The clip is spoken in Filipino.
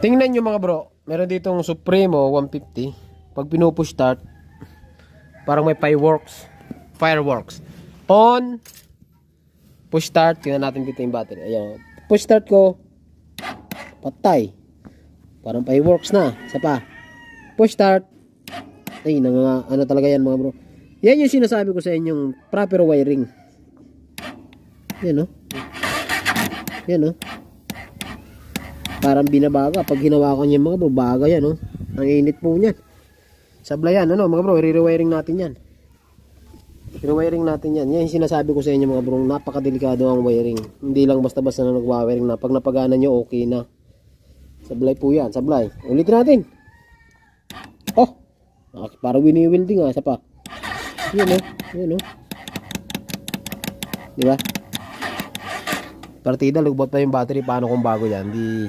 Tingnan nyo mga bro, meron ditong Supremo 150. Pag pinupush start, parang may fireworks. Fireworks. On, push start, tingnan natin dito yung battery. Ayan. Push start ko, patay. Parang fireworks na. Isa pa. Push start. Ay, nanga, ano talaga yan mga bro. Yan yung sinasabi ko sa inyong proper wiring. Yan oh. Yan oh. Parang binabaga. Pag hinawakan niya mga bro, baga yan oh. Ang init po niyan. Sabla yan, ano mga bro, re-rewiring natin yan. Re-wiring natin yan. Yan sinasabi ko sa inyo mga bro, napakadelikado ang wiring. Hindi lang basta-basta na nagwa-wiring na. Pag napagana nyo, okay na. Sablay po yan, sablay. Ulitin natin. Oh! Ah, Parang wini-welding ah, isa pa. Yan oh, yan oh. Di ba? Partida, lugbot pa yung battery. Paano kung bago yan? Di